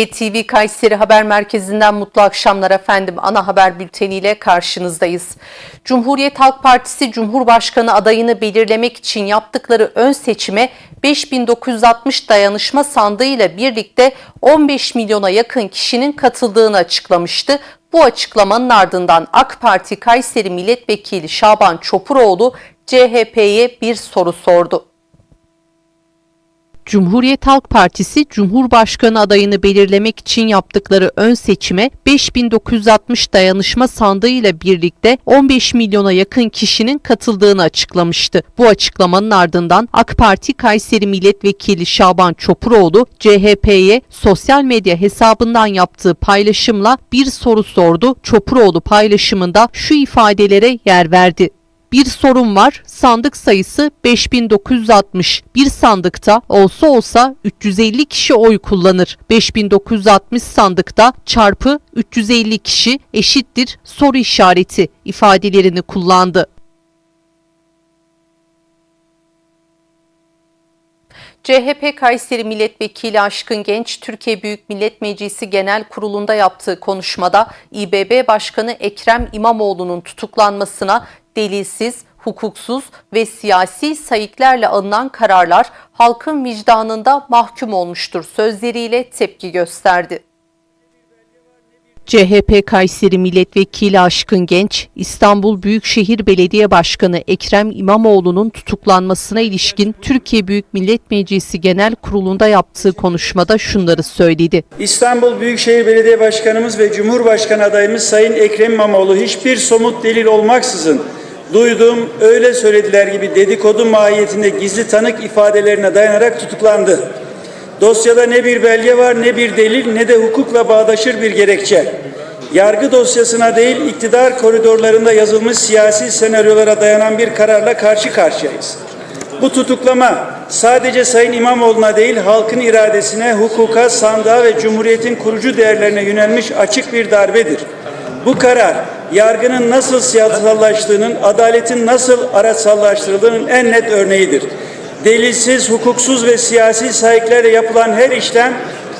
ETV Kayseri Haber Merkezi'nden mutlu akşamlar efendim. Ana haber bülteniyle karşınızdayız. Cumhuriyet Halk Partisi Cumhurbaşkanı adayını belirlemek için yaptıkları ön seçime 5960 dayanışma sandığıyla birlikte 15 milyona yakın kişinin katıldığını açıklamıştı. Bu açıklamanın ardından AK Parti Kayseri Milletvekili Şaban Çopuroğlu CHP'ye bir soru sordu. Cumhuriyet Halk Partisi Cumhurbaşkanı adayını belirlemek için yaptıkları ön seçime 5960 dayanışma sandığıyla birlikte 15 milyona yakın kişinin katıldığını açıklamıştı. Bu açıklamanın ardından AK Parti Kayseri Milletvekili Şaban Çopuroğlu CHP'ye sosyal medya hesabından yaptığı paylaşımla bir soru sordu. Çopuroğlu paylaşımında şu ifadelere yer verdi. Bir sorun var. Sandık sayısı 5960. Bir sandıkta olsa olsa 350 kişi oy kullanır. 5960 sandıkta çarpı 350 kişi eşittir soru işareti ifadelerini kullandı. CHP Kayseri Milletvekili Aşkın Genç, Türkiye Büyük Millet Meclisi Genel Kurulu'nda yaptığı konuşmada İBB Başkanı Ekrem İmamoğlu'nun tutuklanmasına delilsiz, hukuksuz ve siyasi sayıklarla alınan kararlar halkın vicdanında mahkum olmuştur sözleriyle tepki gösterdi. CHP Kayseri Milletvekili Aşkın Genç, İstanbul Büyükşehir Belediye Başkanı Ekrem İmamoğlu'nun tutuklanmasına ilişkin Türkiye Büyük Millet Meclisi Genel Kurulu'nda yaptığı konuşmada şunları söyledi. İstanbul Büyükşehir Belediye Başkanımız ve Cumhurbaşkanı adayımız Sayın Ekrem İmamoğlu hiçbir somut delil olmaksızın duyduğum öyle söylediler gibi dedikodu mahiyetinde gizli tanık ifadelerine dayanarak tutuklandı. Dosyada ne bir belge var ne bir delil ne de hukukla bağdaşır bir gerekçe. Yargı dosyasına değil iktidar koridorlarında yazılmış siyasi senaryolara dayanan bir kararla karşı karşıyayız. Bu tutuklama sadece Sayın İmamoğlu'na değil halkın iradesine, hukuka, sandığa ve Cumhuriyet'in kurucu değerlerine yönelmiş açık bir darbedir. Bu karar yargının nasıl siyasallaştığının, adaletin nasıl araçsallaştırıldığının en net örneğidir. Delilsiz, hukuksuz ve siyasi sahiplerle yapılan her işlem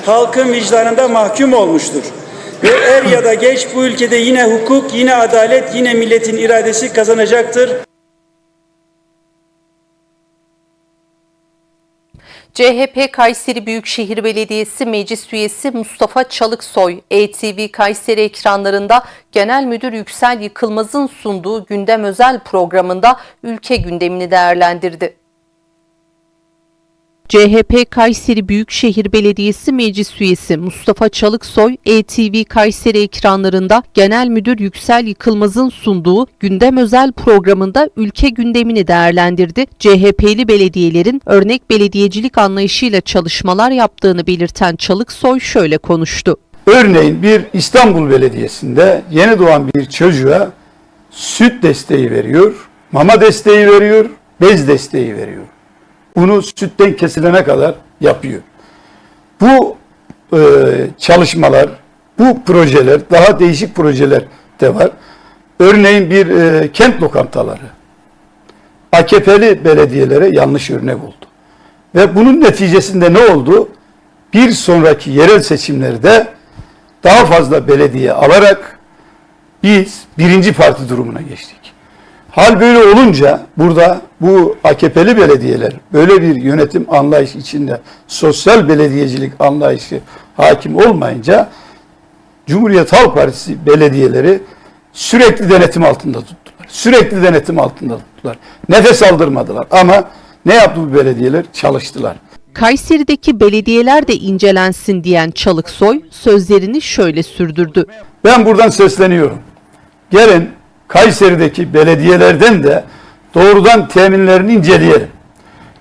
halkın vicdanında mahkum olmuştur. Ve er ya da geç bu ülkede yine hukuk, yine adalet, yine milletin iradesi kazanacaktır. CHP Kayseri Büyükşehir Belediyesi Meclis Üyesi Mustafa Çalıksoy, ETV Kayseri ekranlarında Genel Müdür Yüksel Yıkılmaz'ın sunduğu gündem özel programında ülke gündemini değerlendirdi. CHP Kayseri Büyükşehir Belediyesi Meclis Üyesi Mustafa Çalıksoy, ETV Kayseri ekranlarında Genel Müdür Yüksel Yıkılmaz'ın sunduğu gündem özel programında ülke gündemini değerlendirdi. CHP'li belediyelerin örnek belediyecilik anlayışıyla çalışmalar yaptığını belirten Çalıksoy şöyle konuştu. Örneğin bir İstanbul Belediyesi'nde yeni doğan bir çocuğa süt desteği veriyor, mama desteği veriyor, bez desteği veriyor. Bunu sütten kesilene kadar yapıyor. Bu e, çalışmalar, bu projeler, daha değişik projeler de var. Örneğin bir e, kent lokantaları. AKP'li belediyelere yanlış örnek oldu. Ve bunun neticesinde ne oldu? Bir sonraki yerel seçimlerde daha fazla belediye alarak biz birinci parti durumuna geçtik. Hal böyle olunca burada bu AKP'li belediyeler böyle bir yönetim anlayışı içinde sosyal belediyecilik anlayışı hakim olmayınca Cumhuriyet Halk Partisi belediyeleri sürekli denetim altında tuttular. Sürekli denetim altında tuttular. Nefes aldırmadılar ama ne yaptı bu belediyeler? Çalıştılar. Kayseri'deki belediyeler de incelensin diyen Çalıksoy sözlerini şöyle sürdürdü. Ben buradan sesleniyorum. Gelin Kayseri'deki belediyelerden de doğrudan teminlerini inceleyelim.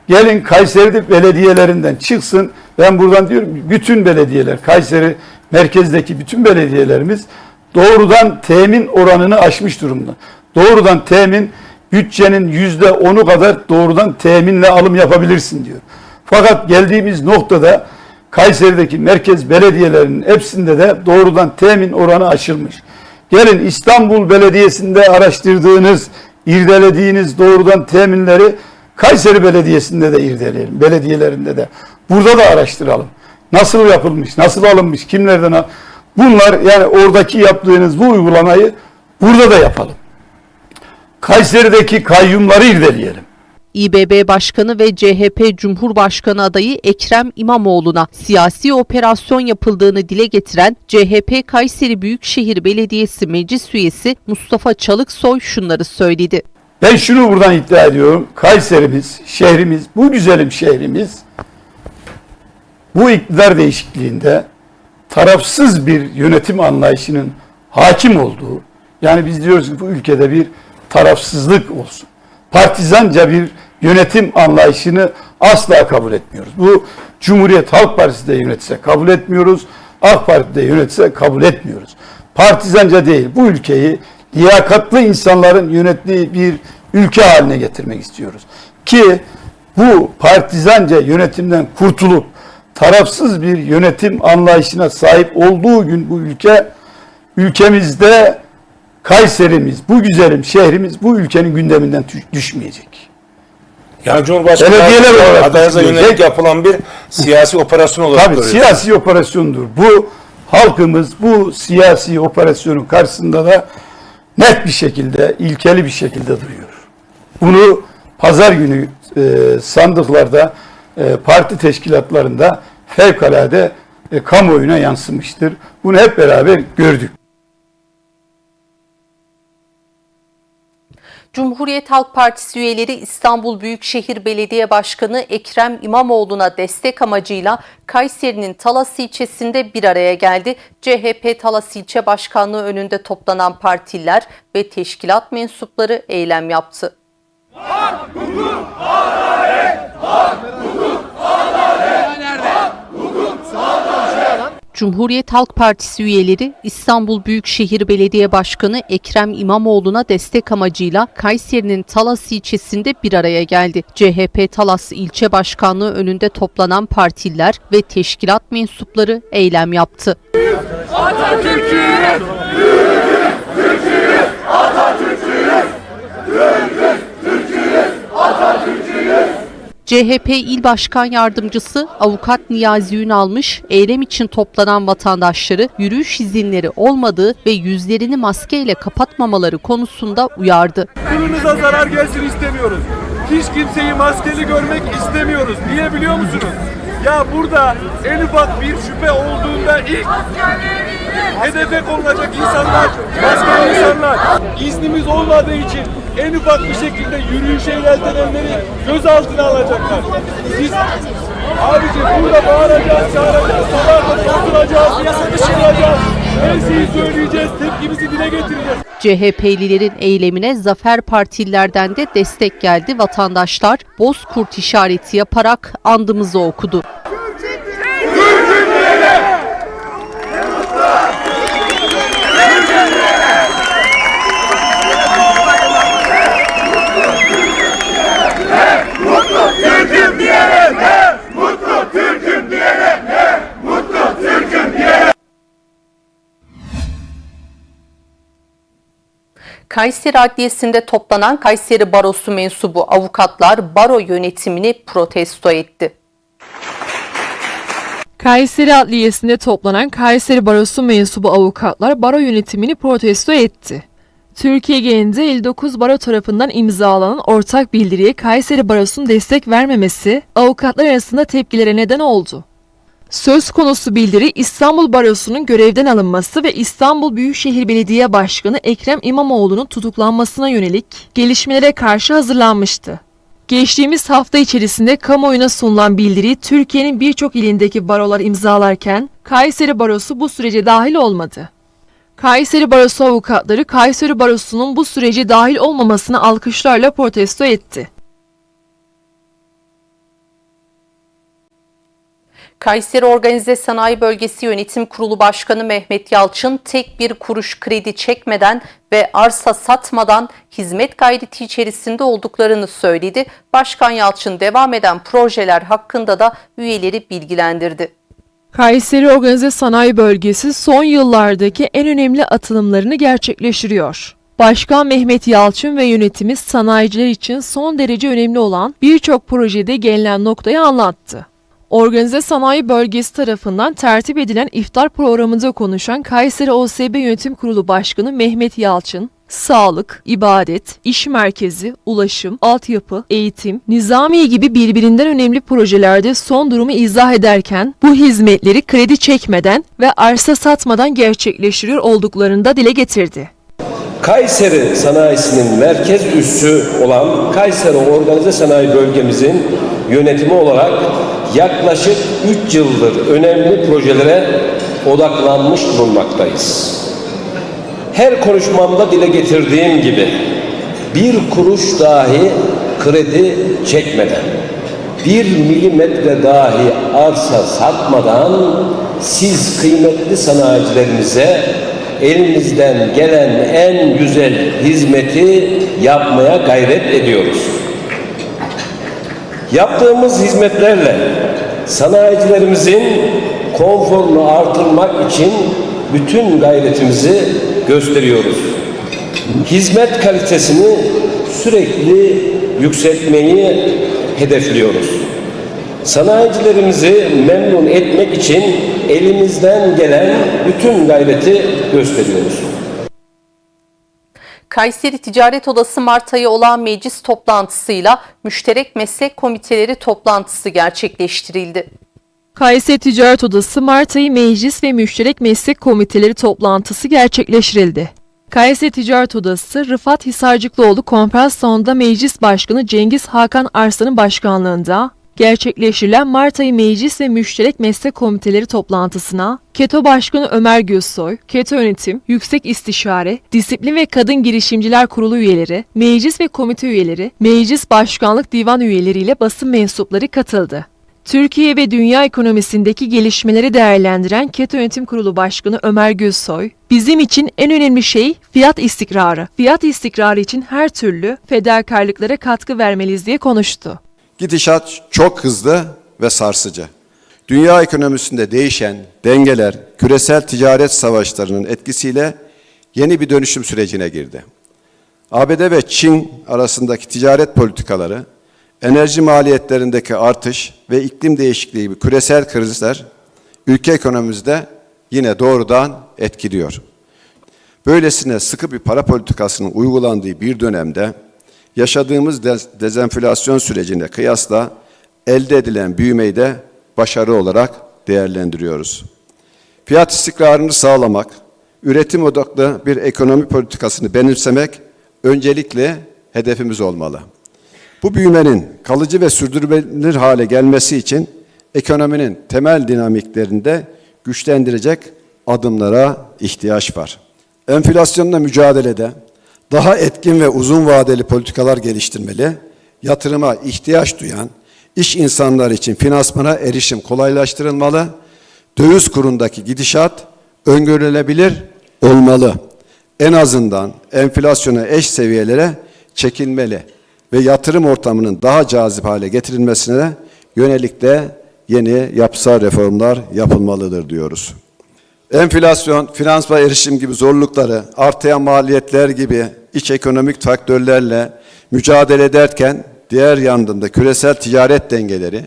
Gelin Kayseri'de belediyelerinden çıksın. Ben buradan diyorum bütün belediyeler, Kayseri merkezdeki bütün belediyelerimiz doğrudan temin oranını aşmış durumda. Doğrudan temin bütçenin yüzde onu kadar doğrudan teminle alım yapabilirsin diyor. Fakat geldiğimiz noktada Kayseri'deki merkez belediyelerinin hepsinde de doğrudan temin oranı aşılmış. Gelin İstanbul Belediyesi'nde araştırdığınız, irdelediğiniz doğrudan teminleri Kayseri Belediyesi'nde de irdeleyelim, belediyelerinde de. Burada da araştıralım. Nasıl yapılmış, nasıl alınmış, kimlerden al- Bunlar yani oradaki yaptığınız bu uygulamayı burada da yapalım. Kayseri'deki kayyumları irdeleyelim. İBB Başkanı ve CHP Cumhurbaşkanı adayı Ekrem İmamoğlu'na siyasi operasyon yapıldığını dile getiren CHP Kayseri Büyükşehir Belediyesi Meclis Üyesi Mustafa Çalıksoy şunları söyledi. Ben şunu buradan iddia ediyorum. Kayseri'miz, şehrimiz, bu güzelim şehrimiz bu iktidar değişikliğinde tarafsız bir yönetim anlayışının hakim olduğu, yani biz diyoruz ki bu ülkede bir tarafsızlık olsun. Partizanca bir yönetim anlayışını asla kabul etmiyoruz. Bu Cumhuriyet Halk Partisi de yönetse kabul etmiyoruz. AK Parti de yönetse kabul etmiyoruz. Partizanca değil, bu ülkeyi liyakatlı insanların yönettiği bir ülke haline getirmek istiyoruz. Ki bu partizanca yönetimden kurtulup tarafsız bir yönetim anlayışına sahip olduğu gün bu ülke ülkemizde Kayserimiz, bu güzelim şehrimiz bu ülkenin gündeminden düş- düşmeyecek. Yani Cumhurbaşkanı Belediyeler düşünülecek. yönelik yapılan bir siyasi operasyon olarak Tabii görüyoruz. siyasi operasyondur. Bu halkımız bu siyasi operasyonun karşısında da net bir şekilde, ilkeli bir şekilde duruyor. Bunu pazar günü e, sandıklarda, e, parti teşkilatlarında fevkalade e, kamuoyuna yansımıştır. Bunu hep beraber gördük. Cumhuriyet Halk Partisi üyeleri İstanbul Büyükşehir Belediye Başkanı Ekrem İmamoğlu'na destek amacıyla Kayseri'nin Talas ilçesinde bir araya geldi. CHP Talas ilçe başkanlığı önünde toplanan partiler ve teşkilat mensupları eylem yaptı. Cumhuriyet Halk Partisi üyeleri İstanbul Büyükşehir Belediye Başkanı Ekrem İmamoğlu'na destek amacıyla Kayseri'nin Talas ilçesinde bir araya geldi. CHP Talas ilçe başkanlığı önünde toplanan partiler ve teşkilat mensupları eylem yaptı. CHP İl Başkan Yardımcısı Avukat Niyazi Ünalmış, eylem için toplanan vatandaşları yürüyüş izinleri olmadığı ve yüzlerini maskeyle kapatmamaları konusunda uyardı. Kılınıza zarar gelsin istemiyoruz. Hiç kimseyi maskeli görmek istemiyoruz. Niye biliyor musunuz? Ya burada en ufak bir şüphe olduğunda ilk hedefe konulacak insanlar, maskeli insanlar. İznimiz olmadığı için en ufak bir şekilde yürüyüşe yeltenenleri gözaltına alacaklar. Siz Abici burada bağıracağız, çağıracağız, sokakta oturacağız, oturacağız. Her şeyi söyleyeceğiz, tepkimizi dile getireceğiz. CHP'lilerin eylemine Zafer Partililerden de destek geldi. Vatandaşlar bozkurt işareti yaparak andımızı okudu. Kayseri Adliyesi'nde toplanan Kayseri Barosu mensubu avukatlar baro yönetimini protesto etti. Kayseri Adliyesi'nde toplanan Kayseri Barosu mensubu avukatlar baro yönetimini protesto etti. Türkiye genelinde 59 baro tarafından imzalanan ortak bildiriye Kayseri Barosu'nun destek vermemesi avukatlar arasında tepkilere neden oldu. Söz konusu bildiri İstanbul Barosu'nun görevden alınması ve İstanbul Büyükşehir Belediye Başkanı Ekrem İmamoğlu'nun tutuklanmasına yönelik gelişmelere karşı hazırlanmıştı. Geçtiğimiz hafta içerisinde kamuoyuna sunulan bildiri Türkiye'nin birçok ilindeki barolar imzalarken Kayseri Barosu bu sürece dahil olmadı. Kayseri Barosu avukatları Kayseri Barosu'nun bu sürece dahil olmamasını alkışlarla protesto etti. Kayseri Organize Sanayi Bölgesi Yönetim Kurulu Başkanı Mehmet Yalçın tek bir kuruş kredi çekmeden ve arsa satmadan hizmet gayreti içerisinde olduklarını söyledi. Başkan Yalçın devam eden projeler hakkında da üyeleri bilgilendirdi. Kayseri Organize Sanayi Bölgesi son yıllardaki en önemli atılımlarını gerçekleştiriyor. Başkan Mehmet Yalçın ve yönetimi sanayiciler için son derece önemli olan birçok projede gelinen noktayı anlattı. Organize Sanayi Bölgesi tarafından tertip edilen iftar programında konuşan Kayseri OSB Yönetim Kurulu Başkanı Mehmet Yalçın, sağlık, ibadet, iş merkezi, ulaşım, altyapı, eğitim, nizamiye gibi birbirinden önemli projelerde son durumu izah ederken bu hizmetleri kredi çekmeden ve arsa satmadan gerçekleştiriyor olduklarını da dile getirdi. Kayseri sanayisinin merkez üssü olan Kayseri Organize Sanayi Bölgemizin yönetimi olarak yaklaşık 3 yıldır önemli projelere odaklanmış bulunmaktayız. Her konuşmamda dile getirdiğim gibi bir kuruş dahi kredi çekmeden, bir milimetre dahi arsa satmadan siz kıymetli sanayicilerimize elimizden gelen en güzel hizmeti yapmaya gayret ediyoruz. Yaptığımız hizmetlerle sanayicilerimizin konforunu artırmak için bütün gayretimizi gösteriyoruz. Hizmet kalitesini sürekli yükseltmeyi hedefliyoruz. Sanayicilerimizi memnun etmek için elimizden gelen bütün gayreti gösteriyoruz. Kayseri Ticaret Odası Mart ayı olan meclis toplantısıyla müşterek meslek komiteleri toplantısı gerçekleştirildi. Kayseri Ticaret Odası Mart ayı Meclis ve Müşterek Meslek Komiteleri toplantısı gerçekleştirildi. Kayseri Ticaret Odası Rıfat Hisarcıklıoğlu konferans salonunda Meclis Başkanı Cengiz Hakan Arslan'ın başkanlığında gerçekleştirilen Mart ayı Meclis ve Müşterek Meslek Komiteleri toplantısına KETO Başkanı Ömer Gözsoy, KETO Yönetim, Yüksek İstişare, Disiplin ve Kadın Girişimciler Kurulu üyeleri, meclis ve komite üyeleri, meclis başkanlık divan üyeleriyle basın mensupları katıldı. Türkiye ve dünya ekonomisindeki gelişmeleri değerlendiren KETO Yönetim Kurulu Başkanı Ömer Gözsoy, bizim için en önemli şey fiyat istikrarı. Fiyat istikrarı için her türlü fedakarlıklara katkı vermeliyiz diye konuştu. Gidişat çok hızlı ve sarsıcı. Dünya ekonomisinde değişen dengeler küresel ticaret savaşlarının etkisiyle yeni bir dönüşüm sürecine girdi. ABD ve Çin arasındaki ticaret politikaları, enerji maliyetlerindeki artış ve iklim değişikliği gibi küresel krizler ülke ekonomimizde yine doğrudan etkiliyor. Böylesine sıkı bir para politikasının uygulandığı bir dönemde yaşadığımız dez- dezenflasyon sürecine kıyasla elde edilen büyümeyi de başarı olarak değerlendiriyoruz. Fiyat istikrarını sağlamak, üretim odaklı bir ekonomi politikasını benimsemek öncelikle hedefimiz olmalı. Bu büyümenin kalıcı ve sürdürülebilir hale gelmesi için ekonominin temel dinamiklerinde güçlendirecek adımlara ihtiyaç var. Enflasyonla mücadelede daha etkin ve uzun vadeli politikalar geliştirmeli, yatırıma ihtiyaç duyan iş insanları için finansmana erişim kolaylaştırılmalı, döviz kurundaki gidişat öngörülebilir olmalı. En azından enflasyona eş seviyelere çekilmeli ve yatırım ortamının daha cazip hale getirilmesine yönelik de yeni yapısal reformlar yapılmalıdır diyoruz. Enflasyon, finans ve erişim gibi zorlukları, artayan maliyetler gibi iç ekonomik faktörlerle mücadele ederken diğer yandan da küresel ticaret dengeleri,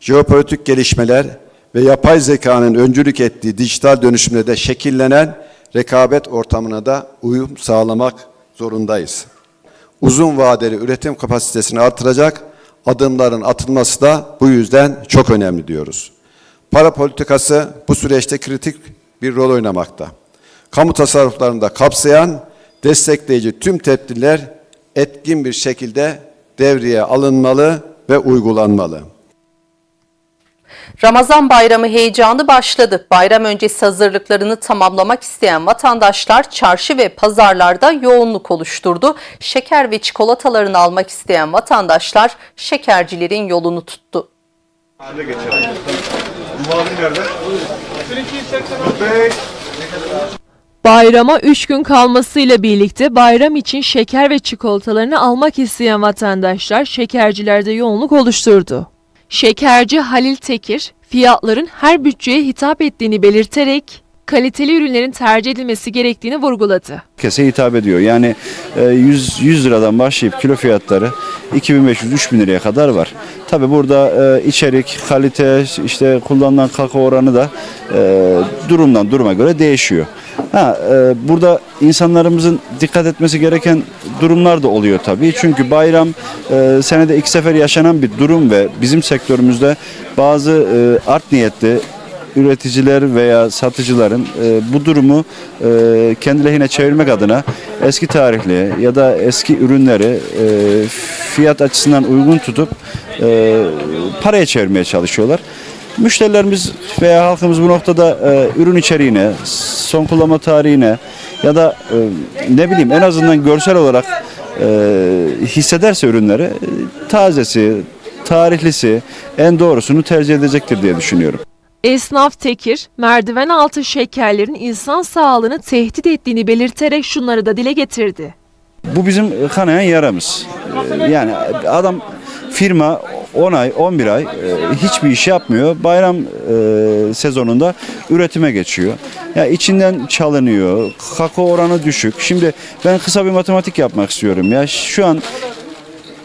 jeopolitik gelişmeler ve yapay zekanın öncülük ettiği dijital dönüşümle de şekillenen rekabet ortamına da uyum sağlamak zorundayız. Uzun vadeli üretim kapasitesini artıracak adımların atılması da bu yüzden çok önemli diyoruz. Para politikası bu süreçte kritik bir rol oynamakta. Kamu tasarruflarını da kapsayan destekleyici tüm tedbirler etkin bir şekilde devreye alınmalı ve uygulanmalı. Ramazan bayramı heyecanı başladı. Bayram öncesi hazırlıklarını tamamlamak isteyen vatandaşlar çarşı ve pazarlarda yoğunluk oluşturdu. Şeker ve çikolatalarını almak isteyen vatandaşlar şekercilerin yolunu tuttu. Bayrama 3 gün kalmasıyla birlikte bayram için şeker ve çikolatalarını almak isteyen vatandaşlar şekercilerde yoğunluk oluşturdu. Şekerci Halil Tekir, fiyatların her bütçeye hitap ettiğini belirterek kaliteli ürünlerin tercih edilmesi gerektiğini vurguladı. herkese hitap ediyor. Yani e, 100, 100 liradan başlayıp kilo fiyatları 2500-3000 liraya kadar var. Tabi burada e, içerik, kalite, işte kullanılan kakao oranı da e, durumdan duruma göre değişiyor. Ha, burada insanlarımızın dikkat etmesi gereken durumlar da oluyor tabii. Çünkü bayram senede iki sefer yaşanan bir durum ve bizim sektörümüzde bazı art niyetli üreticiler veya satıcıların e, bu durumu e, kendi lehine çevirmek adına eski tarihli ya da eski ürünleri e, fiyat açısından uygun tutup e, paraya çevirmeye çalışıyorlar. Müşterilerimiz veya halkımız bu noktada e, ürün içeriğine, son kullanma tarihine ya da e, ne bileyim en azından görsel olarak e, hissederse ürünleri e, tazesi, tarihlisi en doğrusunu tercih edecektir diye düşünüyorum. Esnaf Tekir, merdiven altı şekerlerin insan sağlığını tehdit ettiğini belirterek şunları da dile getirdi. Bu bizim kanayan yaramız. Ee, Yani adam firma 10 ay 11 ay e, hiçbir iş yapmıyor. Bayram e, sezonunda üretime geçiyor. Ya içinden çalınıyor. Kakao oranı düşük. Şimdi ben kısa bir matematik yapmak istiyorum. Ya şu an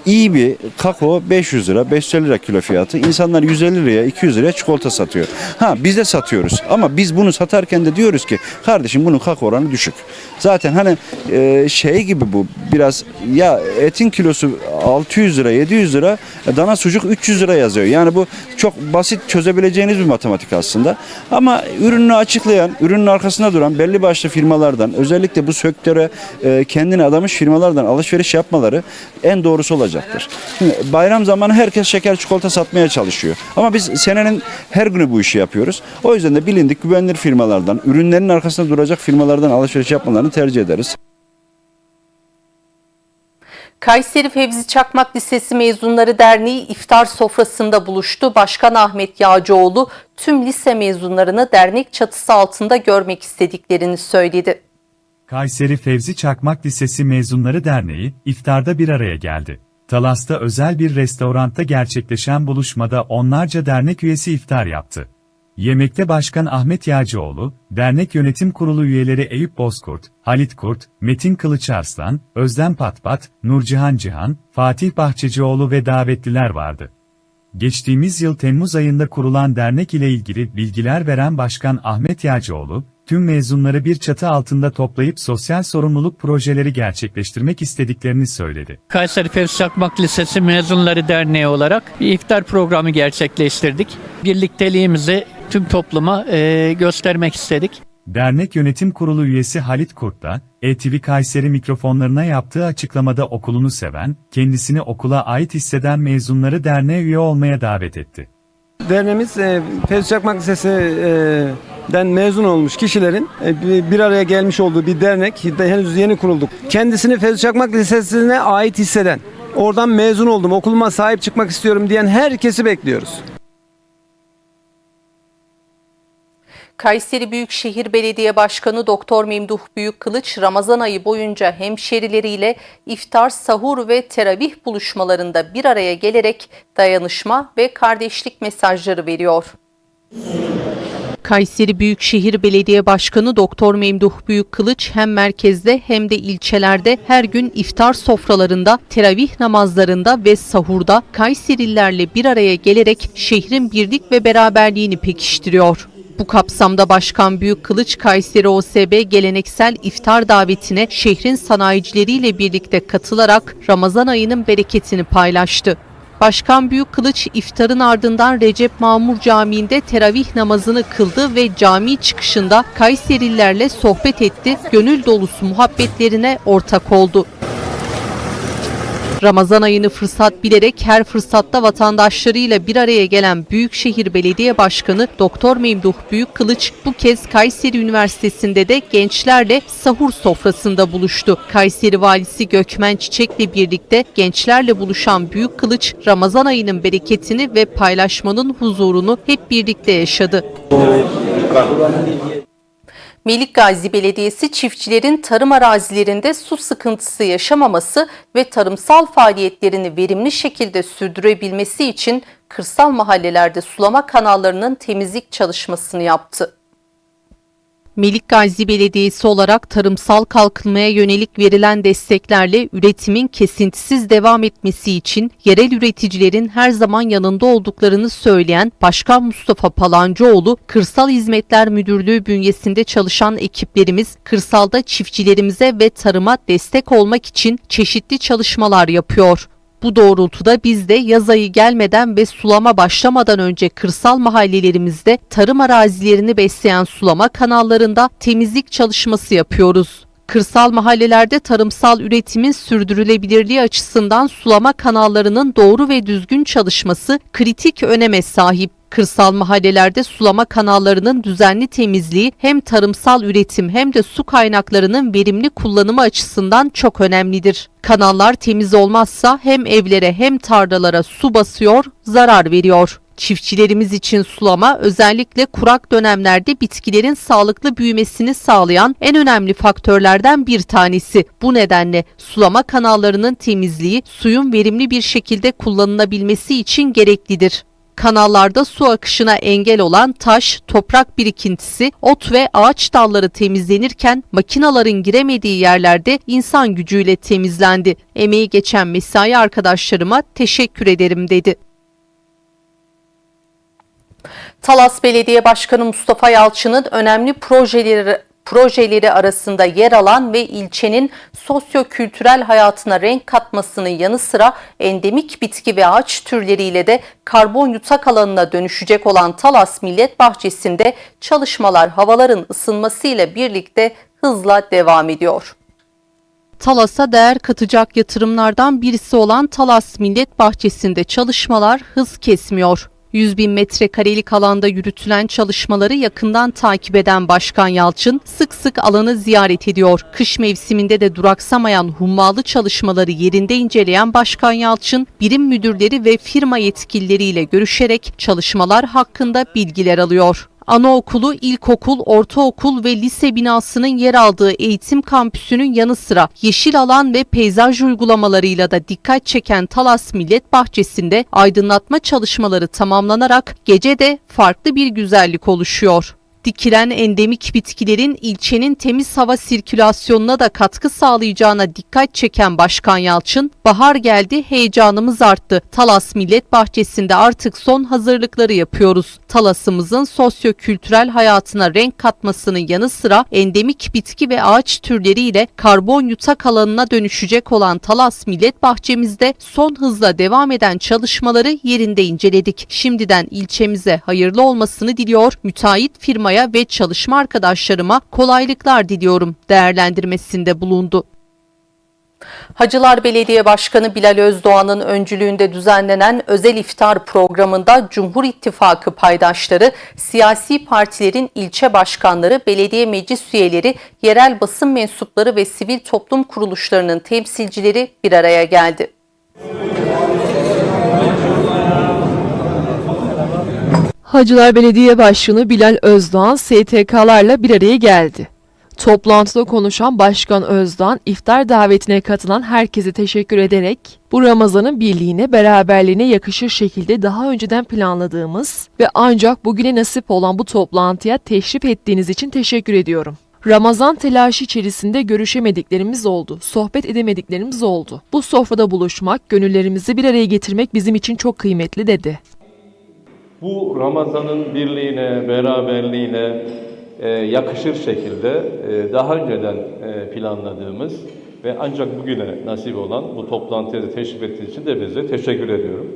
iyi bir kakao 500 lira, 550 lira kilo fiyatı. İnsanlar 150 liraya, 200 liraya çikolata satıyor. Ha biz de satıyoruz ama biz bunu satarken de diyoruz ki kardeşim bunun kakao oranı düşük. Zaten hani e, şey gibi bu biraz ya etin kilosu 600 lira, 700 lira, e, dana sucuk 300 lira yazıyor. Yani bu çok basit çözebileceğiniz bir matematik aslında. Ama ürününü açıklayan, ürünün arkasında duran belli başlı firmalardan özellikle bu sektöre e, kendini adamış firmalardan alışveriş yapmaları en doğrusu olacaktır. Şimdi bayram zamanı herkes şeker çikolata satmaya çalışıyor. Ama biz senenin her günü bu işi yapıyoruz. O yüzden de bilindik güvenilir firmalardan, ürünlerin arkasında duracak firmalardan alışveriş yapmalarını tercih ederiz. Kayseri Fevzi Çakmak Lisesi Mezunları Derneği iftar sofrasında buluştu. Başkan Ahmet Yağcıoğlu tüm lise mezunlarını dernek çatısı altında görmek istediklerini söyledi. Kayseri Fevzi Çakmak Lisesi Mezunları Derneği, iftarda bir araya geldi. Talas'ta özel bir restoranda gerçekleşen buluşmada onlarca dernek üyesi iftar yaptı. Yemekte Başkan Ahmet Yağcıoğlu, dernek yönetim kurulu üyeleri Eyüp Bozkurt, Halit Kurt, Metin Kılıçarslan, Özlem Patpat, Nurcihan Cihan, Fatih Bahçecioğlu ve davetliler vardı. Geçtiğimiz yıl Temmuz ayında kurulan dernek ile ilgili bilgiler veren Başkan Ahmet Yağcıoğlu, tüm mezunları bir çatı altında toplayıp sosyal sorumluluk projeleri gerçekleştirmek istediklerini söyledi. Kayseri Fevzi Çakmak Lisesi Mezunları Derneği olarak bir iftar programı gerçekleştirdik. Birlikteliğimizi tüm topluma e, göstermek istedik. Dernek Yönetim Kurulu üyesi Halit Kurt da, ETV Kayseri mikrofonlarına yaptığı açıklamada okulunu seven, kendisini okula ait hisseden mezunları derneğe üye olmaya davet etti. Derneğimiz e, Fevzi Çakmak Lisesi'den mezun olmuş kişilerin e, bir araya gelmiş olduğu bir dernek. Henüz yeni kurulduk. Kendisini Fevzi Çakmak Lisesi'ne ait hisseden, oradan mezun oldum, okuluma sahip çıkmak istiyorum diyen herkesi bekliyoruz. Kayseri Büyükşehir Belediye Başkanı Doktor Memduh Büyükkılıç Ramazan ayı boyunca hemşerileriyle iftar, sahur ve teravih buluşmalarında bir araya gelerek dayanışma ve kardeşlik mesajları veriyor. Kayseri Büyükşehir Belediye Başkanı Doktor Memduh Büyükkılıç hem merkezde hem de ilçelerde her gün iftar sofralarında, teravih namazlarında ve sahurda Kayserilerle bir araya gelerek şehrin birlik ve beraberliğini pekiştiriyor. Bu kapsamda Başkan Büyükkılıç Kayseri OSB geleneksel iftar davetine şehrin sanayicileriyle birlikte katılarak Ramazan ayının bereketini paylaştı. Başkan Büyükkılıç iftarın ardından Recep Mamur Camii'nde teravih namazını kıldı ve cami çıkışında Kayserilerle sohbet etti, gönül dolusu muhabbetlerine ortak oldu. Ramazan ayını fırsat bilerek her fırsatta vatandaşlarıyla bir araya gelen Büyükşehir Belediye Başkanı Doktor Memduh Büyükkılıç bu kez Kayseri Üniversitesi'nde de gençlerle sahur sofrasında buluştu. Kayseri Valisi Gökmen Çiçek'le birlikte gençlerle buluşan Büyükkılıç Ramazan ayının bereketini ve paylaşmanın huzurunu hep birlikte yaşadı. Melik Gazi Belediyesi çiftçilerin tarım arazilerinde su sıkıntısı yaşamaması ve tarımsal faaliyetlerini verimli şekilde sürdürebilmesi için kırsal mahallelerde sulama kanallarının temizlik çalışmasını yaptı. Melik Gazi Belediyesi olarak tarımsal kalkınmaya yönelik verilen desteklerle üretimin kesintisiz devam etmesi için yerel üreticilerin her zaman yanında olduklarını söyleyen Başkan Mustafa Palancıoğlu, Kırsal Hizmetler Müdürlüğü bünyesinde çalışan ekiplerimiz kırsalda çiftçilerimize ve tarıma destek olmak için çeşitli çalışmalar yapıyor. Bu doğrultuda biz de yaz ayı gelmeden ve sulama başlamadan önce kırsal mahallelerimizde tarım arazilerini besleyen sulama kanallarında temizlik çalışması yapıyoruz. Kırsal mahallelerde tarımsal üretimin sürdürülebilirliği açısından sulama kanallarının doğru ve düzgün çalışması kritik öneme sahip. Kırsal mahallelerde sulama kanallarının düzenli temizliği hem tarımsal üretim hem de su kaynaklarının verimli kullanımı açısından çok önemlidir. Kanallar temiz olmazsa hem evlere hem tarlalara su basıyor, zarar veriyor. Çiftçilerimiz için sulama özellikle kurak dönemlerde bitkilerin sağlıklı büyümesini sağlayan en önemli faktörlerden bir tanesi. Bu nedenle sulama kanallarının temizliği suyun verimli bir şekilde kullanılabilmesi için gereklidir. Kanallarda su akışına engel olan taş, toprak birikintisi, ot ve ağaç dalları temizlenirken makinaların giremediği yerlerde insan gücüyle temizlendi. Emeği geçen mesai arkadaşlarıma teşekkür ederim dedi. Talas Belediye Başkanı Mustafa Yalçın'ın önemli projeleri projeleri arasında yer alan ve ilçenin sosyo-kültürel hayatına renk katmasının yanı sıra endemik bitki ve ağaç türleriyle de karbon yutak alanına dönüşecek olan Talas Millet Bahçesi'nde çalışmalar havaların ısınmasıyla birlikte hızla devam ediyor. Talas'a değer katacak yatırımlardan birisi olan Talas Millet Bahçesi'nde çalışmalar hız kesmiyor. 100 bin metrekarelik alanda yürütülen çalışmaları yakından takip eden Başkan Yalçın sık sık alanı ziyaret ediyor. Kış mevsiminde de duraksamayan hummalı çalışmaları yerinde inceleyen Başkan Yalçın, birim müdürleri ve firma yetkilileriyle görüşerek çalışmalar hakkında bilgiler alıyor. Anaokulu, ilkokul, ortaokul ve lise binasının yer aldığı eğitim kampüsünün yanı sıra yeşil alan ve peyzaj uygulamalarıyla da dikkat çeken Talas Millet Bahçesi'nde aydınlatma çalışmaları tamamlanarak gece de farklı bir güzellik oluşuyor. Dikilen endemik bitkilerin ilçenin temiz hava sirkülasyonuna da katkı sağlayacağına dikkat çeken Başkan Yalçın, bahar geldi heyecanımız arttı. Talas Millet Bahçesi'nde artık son hazırlıkları yapıyoruz. Talas'ımızın sosyo-kültürel hayatına renk katmasının yanı sıra endemik bitki ve ağaç türleriyle karbon yutak alanına dönüşecek olan Talas Millet Bahçemizde son hızla devam eden çalışmaları yerinde inceledik. Şimdiden ilçemize hayırlı olmasını diliyor, müteahhit firmaya ve çalışma arkadaşlarıma kolaylıklar diliyorum değerlendirmesinde bulundu. Hacılar Belediye Başkanı Bilal Özdoğan'ın öncülüğünde düzenlenen özel iftar programında Cumhur İttifakı paydaşları, siyasi partilerin ilçe başkanları, belediye meclis üyeleri, yerel basın mensupları ve sivil toplum kuruluşlarının temsilcileri bir araya geldi. Hacılar Belediye Başkanı Bilal Özdoğan STK'larla bir araya geldi. Toplantıda konuşan Başkan Özdoğan, iftar davetine katılan herkese teşekkür ederek bu Ramazan'ın birliğine, beraberliğine yakışır şekilde daha önceden planladığımız ve ancak bugüne nasip olan bu toplantıya teşrif ettiğiniz için teşekkür ediyorum. Ramazan telaşı içerisinde görüşemediklerimiz oldu, sohbet edemediklerimiz oldu. Bu sofrada buluşmak, gönüllerimizi bir araya getirmek bizim için çok kıymetli dedi. Bu Ramazan'ın birliğine, beraberliğine e, yakışır şekilde e, daha önceden e, planladığımız ve ancak bugüne nasip olan bu toplantıya da teşrif ettiğiniz için de bize teşekkür ediyorum.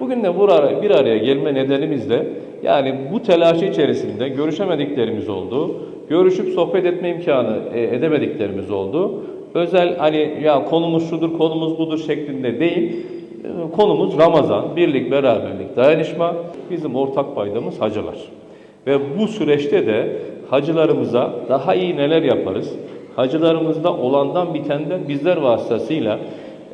Bugün de bir araya gelme nedenimiz de yani bu telaşı içerisinde görüşemediklerimiz oldu. Görüşüp sohbet etme imkanı e, edemediklerimiz oldu. Özel hani ya konumuz şudur, konumuz budur şeklinde değil. Konumuz Ramazan, birlik, beraberlik, dayanışma. Bizim ortak paydamız hacılar. Ve bu süreçte de hacılarımıza daha iyi neler yaparız? Hacılarımızda olandan bitenden bizler vasıtasıyla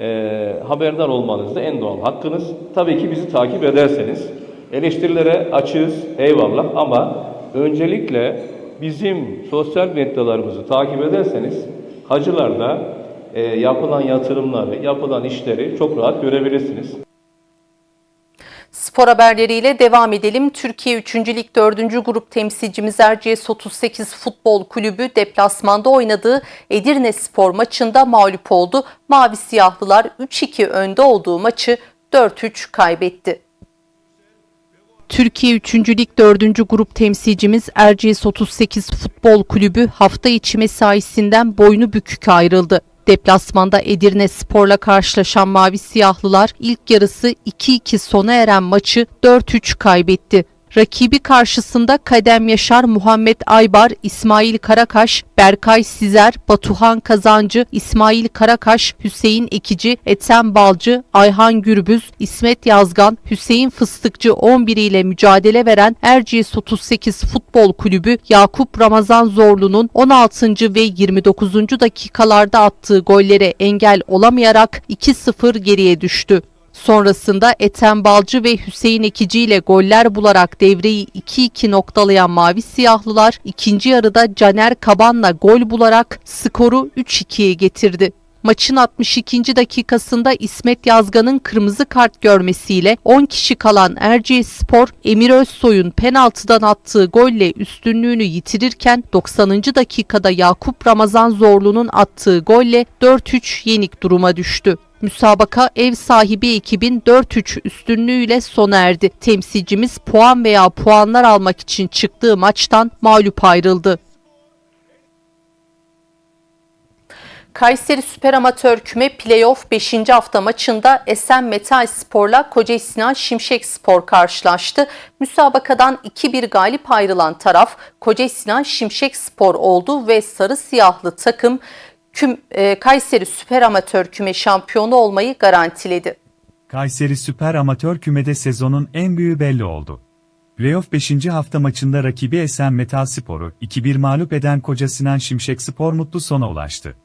e, haberdar olmanız da en doğal hakkınız. Tabii ki bizi takip ederseniz eleştirilere açığız eyvallah ama öncelikle bizim sosyal medyalarımızı takip ederseniz hacılarda e, yapılan yatırımları, yapılan işleri çok rahat görebilirsiniz. Spor haberleriyle devam edelim. Türkiye 3. Lig 4. grup temsilcimiz Erciyes 38 Futbol Kulübü deplasmanda oynadığı Edirne Spor maçında mağlup oldu. Mavi Siyahlılar 3-2 önde olduğu maçı 4-3 kaybetti. Türkiye 3. Lig 4. grup temsilcimiz Erciyes 38 Futbol Kulübü hafta içi mesaisinden boynu bükük ayrıldı. Deplasmanda Edirne Spor'la karşılaşan Mavi Siyahlılar ilk yarısı 2-2 sona eren maçı 4-3 kaybetti. Rakibi karşısında Kadem Yaşar, Muhammed Aybar, İsmail Karakaş, Berkay Sizer, Batuhan Kazancı, İsmail Karakaş, Hüseyin Ekici, Ethem Balcı, Ayhan Gürbüz, İsmet Yazgan, Hüseyin Fıstıkçı 11 ile mücadele veren Erciyes 38 Futbol Kulübü Yakup Ramazan Zorlu'nun 16. ve 29. dakikalarda attığı gollere engel olamayarak 2-0 geriye düştü. Sonrasında Ethem Balcı ve Hüseyin Ekici ile goller bularak devreyi 2-2 noktalayan Mavi Siyahlılar ikinci yarıda Caner Kaban'la gol bularak skoru 3-2'ye getirdi. Maçın 62. dakikasında İsmet Yazgan'ın kırmızı kart görmesiyle 10 kişi kalan Erciyes Spor, Emir Özsoy'un penaltıdan attığı golle üstünlüğünü yitirirken 90. dakikada Yakup Ramazan Zorlu'nun attığı golle 4-3 yenik duruma düştü. Müsabaka ev sahibi ekibin 4-3 üstünlüğüyle sona erdi. Temsilcimiz puan veya puanlar almak için çıktığı maçtan mağlup ayrıldı. Kayseri Süper Amatör Küme Playoff 5. hafta maçında Esen Metal Spor'la Kocaeli Sinan Şimşek Spor karşılaştı. Müsabakadan 2-1 galip ayrılan taraf Kocaeli Sinan Şimşek Spor oldu ve sarı siyahlı takım Küm, e, Kayseri Süper Amatör Küme şampiyonu olmayı garantiledi. Kayseri Süper Amatör Küme'de sezonun en büyüğü belli oldu. Playoff 5. hafta maçında rakibi Esen Metal Spor'u 2-1 mağlup eden Koca Sinan Şimşek Spor mutlu sona ulaştı.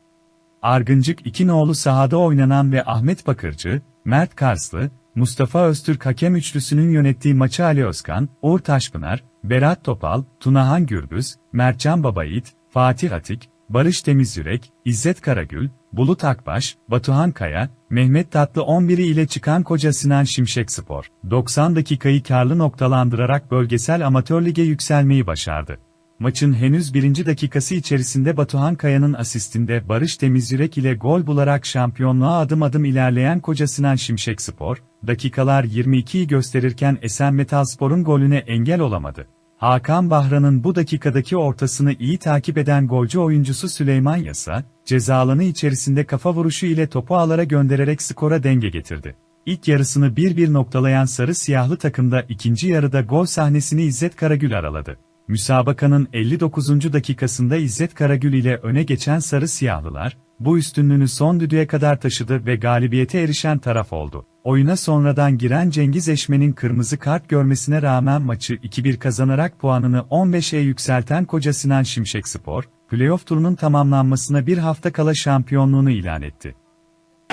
Argıncık iki nolu sahada oynanan ve Ahmet Bakırcı, Mert Karslı, Mustafa Öztürk hakem üçlüsünün yönettiği maçı Ali Özkan, Uğur Taşpınar, Berat Topal, Tunahan Gürbüz, Mertcan Babayit, Fatih Atik, Barış Temizyürek, İzzet Karagül, Bulut Akbaş, Batuhan Kaya, Mehmet Tatlı 11'i ile çıkan Koca Sinan Şimşek Spor, 90 dakikayı karlı noktalandırarak bölgesel amatör lige yükselmeyi başardı. Maçın henüz birinci dakikası içerisinde Batuhan Kaya'nın asistinde Barış Temizyürek ile gol bularak şampiyonluğa adım adım ilerleyen Koca Sinan Şimşek Spor, dakikalar 22'yi gösterirken Esen Metal Spor'un golüne engel olamadı. Hakan Bahran'ın bu dakikadaki ortasını iyi takip eden golcü oyuncusu Süleyman Yasa, ceza alanı içerisinde kafa vuruşu ile topu ağlara göndererek skora denge getirdi. İlk yarısını 1-1 noktalayan sarı siyahlı takımda ikinci yarıda gol sahnesini İzzet Karagül araladı. Müsabakanın 59. dakikasında İzzet Karagül ile öne geçen sarı siyahlılar, bu üstünlüğünü son düdüğe kadar taşıdı ve galibiyete erişen taraf oldu. Oyuna sonradan giren Cengiz Eşmen'in kırmızı kart görmesine rağmen maçı 2-1 kazanarak puanını 15'e yükselten Koca Sinan Şimşek Spor, playoff turunun tamamlanmasına bir hafta kala şampiyonluğunu ilan etti.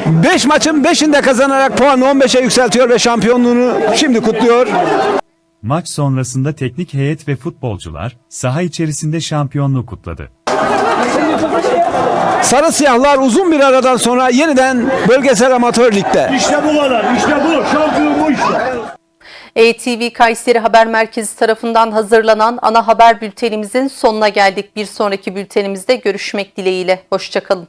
5 maçın 5'inde kazanarak puanı 15'e yükseltiyor ve şampiyonluğunu şimdi kutluyor. Maç sonrasında teknik heyet ve futbolcular, saha içerisinde şampiyonluğu kutladı. Sarı siyahlar uzun bir aradan sonra yeniden bölgesel amatör ligde. İşte bu kadar. İşte bu. Şampiyon bu işte. ETV Kayseri Haber Merkezi tarafından hazırlanan ana haber bültenimizin sonuna geldik. Bir sonraki bültenimizde görüşmek dileğiyle. Hoşçakalın.